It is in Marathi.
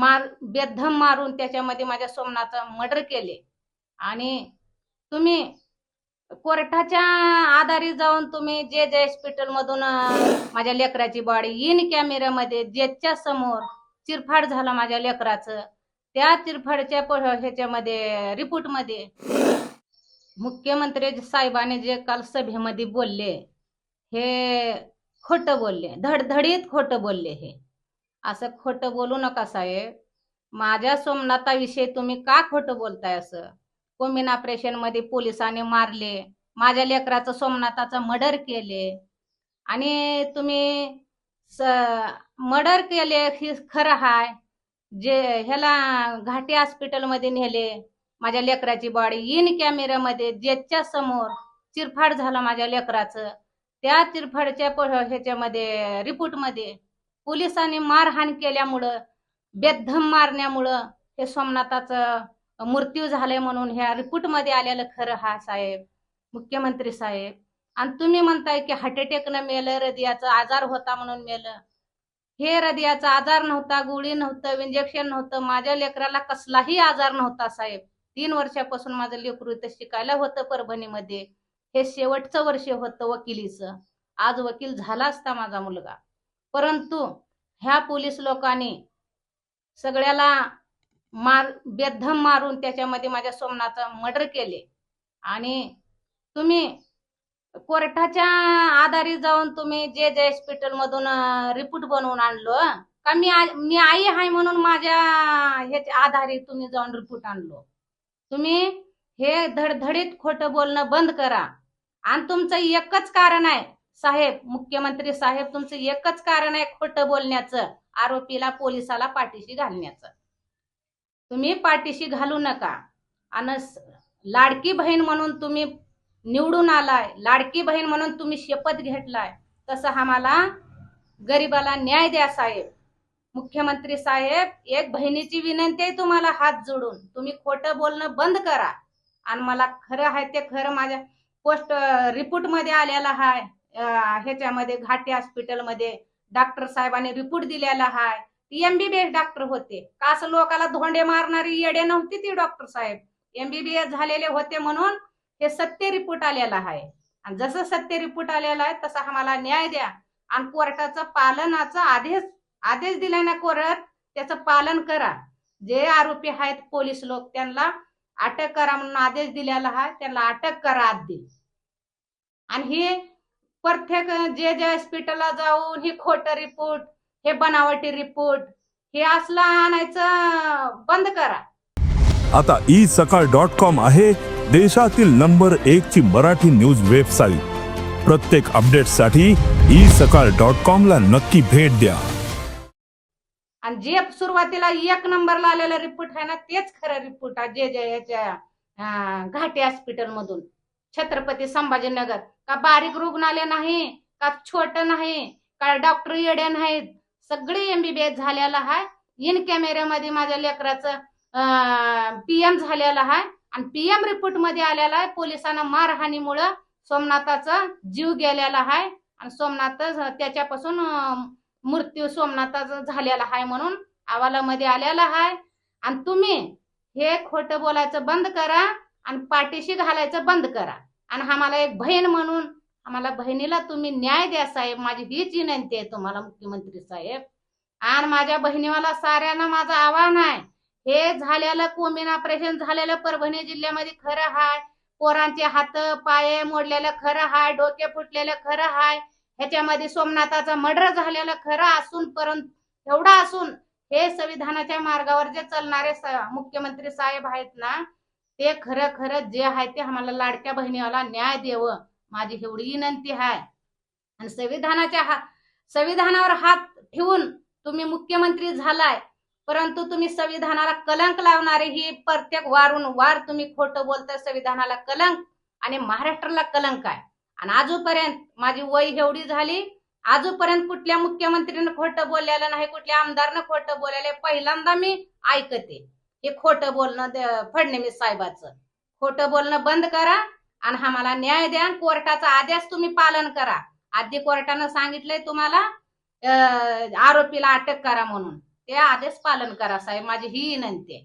मार बेधम मारून त्याच्यामध्ये माझ्या सोमनाथचा मर्डर केले. आणि तुम्ही कोर्टाच्या आधारे जाऊन तुम्ही जे जे हॉस्पिटल मधून माझ्या लेकराची बॉडी इन कॅमेऱ्यामध्ये जेच्या समोर चिरफाड झाला माझ्या लेकराचं त्या चिरफाडच्या ह्याच्यामध्ये रिपोर्टमध्ये मुख्यमंत्री साहेबांनी जे काल सभेमध्ये बोलले हे खोटं बोलले धडधडीत खोटं बोलले हे. असं खोटं बोलू नका साहेब. माझ्या सोमनाथाविषयी तुम्ही का खोटं बोलताय असं? कोमिन ऑपरेशनमध्ये पोलिसांनी मारले माझ्या लेकराचं सोमनाथाचं मर्डर केले. आणि तुम्ही मर्डर केले हे खरं हाय. जे ह्याला घाटी हॉस्पिटलमध्ये नेले माझ्या लेकराची बॉडी इन कॅमेऱ्यामध्ये जेच्या समोर चिरफाड झाला माझ्या लेकराचं. त्या चिरफाडच्या ह्याच्यामध्ये रिपोर्टमध्ये पोलिसांनी मारहाण केल्यामुळं बेधम मारण्यामुळं हे सोमनाथाचं मृत्यू झालंय म्हणून ह्या रिपोर्टमध्ये आलेलं खरं हा साहेब मुख्यमंत्री साहेब. आणि तुम्ही म्हणताय की हार्ट अटॅकनं मेलं हृदयाचा आजार होता म्हणून मेलं. हे हृदयाचा आजार नव्हता गोळी नव्हतं इंजेक्शन नव्हतं माझ्या लेकराला कसलाही आजार नव्हता साहेब. तीन वर्षापासून माझं लेकरू इथं शिकायला होतं परभणीमध्ये. हे शेवटचं वर्ष होतं वकिलीचं. आज वकील झाला असता माझा मुलगा. परंतु ह्या पोलीस लोकांनी सगळ्याला मार बेदम मारून त्याच्यामध्ये माझ्या सोमनाथचं मर्डर केले. आणि तुम्ही कोर्टाच्या आधारे जाऊन तुम्ही जे जे हॉस्पिटल मधून रिपोर्ट बनवून आणलो का मी मी आई आहे म्हणून माझ्या ह्याच्या आधारे तुम्ही जाऊन रिपोर्ट आणलो? तुम्ही हे धडधडीत खोटं बोलणं बंद करा. आणि तुमचं एकच कारण आहे साहेब मुख्यमंत्री साहेब तुमचं एकच कारण आहे खोटं बोलण्याचं आरोपीला पोलिसाला पाठीशी घालण्याचं. तुम्ही पाठीशी घालू नका. आणि लाडकी बहीण म्हणून तुम्ही निवडून आलाय लाडकी बहीण म्हणून तुम्ही शपथ घेतलाय तसं आम्हाला गरिबाला न्याय द्या साहेब. मुख्यमंत्री साहेब एक बहिणीची विनंती आहे तुम्हाला हात जोडून. तुम्ही खोटं बोलणं बंद करा. आणि मला खरं आहे ते खरं माझ्या पोस्ट रिपोर्टमध्ये आहे. ह्याच्यामध्ये घाटी हॉस्पिटलमध्ये डॉक्टर साहेबांनी रिपोर्ट दिलेला हाय. ती एमबीबीएस डॉक्टर होते. का असं लोकाला धोंडे मारणारी येडे नव्हती ती डॉक्टर साहेब. एमबीबीएस झालेले होते म्हणून हे सत्य रिपोर्ट आलेला आहे आणि जसं सत्य रिपोर्ट आलेला आहे तसा आम्हाला न्याय द्या. आणि कोर्टाचं पालनाचा आदेश आदेश दिलाय ना कोर्ट त्याचं पालन करा. जे आरोपी आहेत पोलीस लोक त्यांना अटक करा म्हणून आदेश दिलेला आहे त्यांना अटक करा आधी. आणि हे प्रत्येक जे जे हॉस्पिटलला जाऊन ही खोटं रिपोर्ट हे बनावटी रिपोर्ट हे असलं आणायचं बंद करा. आता ई सकाळ डॉट कॉम आहे देशातील नंबर एक ची मराठी न्यूज वेबसाईट प्रत्येक अपडेटसाठी ई सकाळ डॉट कॉम ला नक्की भेट द्या. आणि जे सुरुवातीला एक नंबरला आलेला रिपोर्ट आहे ना तेच खरं रिपोर्ट आहे जे जे याच्या घाटी हॉस्पिटल मधून. छत्रपती संभाजीनगर. का बारीक रुग्णालय नाही का छोट नाही का डॉक्टर येडे नाहीत. सगळे एमबीबीएस झालेला आहे इन कॅमेऱ्यामध्ये माझ्या लेकराचं पीएम झालेला आहे आणि पीएम रिपोर्टमध्ये आलेला आहे पोलिसांना मारहाणीमुळं सोमनाथाचा जीव गेलेला आहे आणि सोमनाथ त्याच्यापासून मृत्यू सोमनाथाचा झालेला आहे म्हणून अहवालामध्ये आलेला आहे आणि तुम्ही हे खोटं बोलायचं बंद करा. आणि पाठीशी घालायचं बंद करा. आणि आम्हाला एक बहीण म्हणून आम्हाला बहिणीला तुम्ही न्याय द्या साहेब माझी हीच विनंती आहे तुम्हाला मुख्यमंत्री साहेब. आणि माझ्या बहिणीवाला साऱ्यांना माझं आव्हान आहे. हे झालेलं कोमिन ऑपरेशन झालेलं परभणी जिल्ह्यामध्ये खरं हाय. पोरांचे हात पाय मोडलेलं खरं हाय डोके फुटलेलं खरं हाय. ह्याच्यामध्ये सोमनाथाचा मर्डर झालेलं खरं असून परंतु एवढा असून हे संविधानाच्या मार्गावर जे चालणारे मुख्यमंत्री साहेब आहेत ना ते खरं खरं जे आहे ते आम्हाला लाडक्या बहिणीला न्याय देव माझी एवढी विनंती आहे. आणि संविधानाच्या हा संविधानावर हात ठेवून तुम्ही मुख्यमंत्री झालाय परंतु तुम्ही संविधानाला कलंक लावणारे ही प्रत्येक वारून वार तुम्ही खोटं बोलताय संविधानाला कलंक आणि महाराष्ट्राला कलंक आहे. आणि आजूपर्यंत माझी वय एवढी झाली आजूपर्यंत कुठल्या मुख्यमंत्रीनं खोटं बोलायला नाही कुठल्या आमदारनं खोटं बोलायला पहिल्यांदा मी ऐकते. हे खोटं बोलणं फडणवीस साहेबाचं. खोटं बोलणं बंद करा आणि आम्हाला न्याय द्या कोर्टाचा आदेश तुम्ही पालन करा. आधी कोर्टानं सांगितलंय तुम्हाला आरोपीला अटक करा म्हणून. ते आदेश पालन करा साहेब माझी ही विनंती आहे.